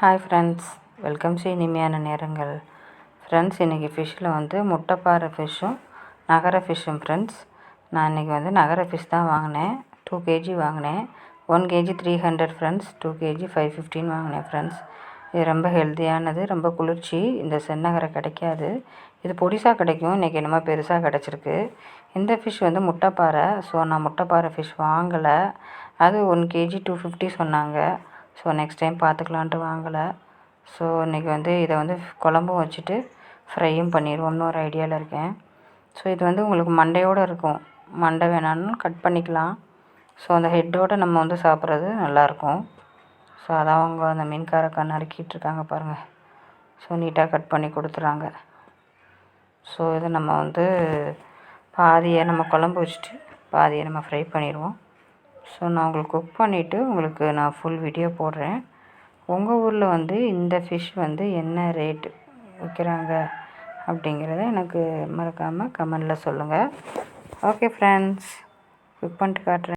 Hi friends welcome to இனிமையான நேரங்கள். Friends இன்றைக்கி ஃபிஷ்ஷில் வந்து முட்டைப்பாறை ஃபிஷ்ஷும் நகர ஃபிஷ்ஷும் ஃப்ரெண்ட்ஸ் நான் இன்றைக்கி வந்து நகர ஃபிஷ் தான் வாங்கினேன். டூ கேஜி வாங்கினேன். One KG three hundred friends two KG five fifteen வாங்கினேன் ஃப்ரெண்ட்ஸ் இது ரொம்ப ஹெல்த்தியானது ரொம்ப குளிர்ச்சி. இந்த சென்னகரை கிடைக்காது. இது பொடிசாக கிடைக்கும். இன்றைக்கி என்னமோ பெருசாக கிடச்சிருக்கு. இந்த ஃபிஷ் வந்து முட்டைப்பாறை ஸோ நான் முட்டைப்பாறை ஃபிஷ் வாங்கலை. அது ஒன் கேஜி டூ ஃபிஃப்டி சொன்னாங்க. ஸோ நெக்ஸ்ட் டைம் பார்த்துக்கலான்ட்டு வாங்கலை. ஸோ இன்றைக்கி வந்து இதை வந்து குழம்பும் வச்சுட்டு ஃப்ரையும் பண்ணிடுவோம்னு ஒரு ஐடியாவில் இருக்கேன். ஸோ இது வந்து உங்களுக்கு மண்டையோடு இருக்கும். மண்டை வேணாலும் கட் பண்ணிக்கலாம். ஸோ அந்த ஹெட்டோடு நம்ம வந்து சாப்பிட்றது நல்லாயிருக்கும். ஸோ அதான் அவங்க அந்த மீன்காரக்கா நறுக்கிட்டுருக்காங்க பாருங்கள் ஸோ நீட்டாக கட் பண்ணி கொடுத்துறாங்க. ஸோ இதை நம்ம வந்து பாதியை நம்ம குழம்பு வச்சுட்டு பாதியை நம்ம ஃப்ரை பண்ணிடுவோம். ஸோ நான் உங்களுக்கு குக் பண்ணிவிட்டு உங்களுக்கு நான் ஃபுல் வீடியோ போடுறேன். உங்கள் ஊரில் வந்து இந்த ஃபிஷ் வந்து என்ன ரேட் விற்கிறாங்க அப்படிங்கிறத எனக்கு மறக்காமல் கமெண்டில் சொல்லுங்கள் ஓகே ஃப்ரெண்ட்ஸ் குக் பண்ணிட்டு காட்டுறேன்.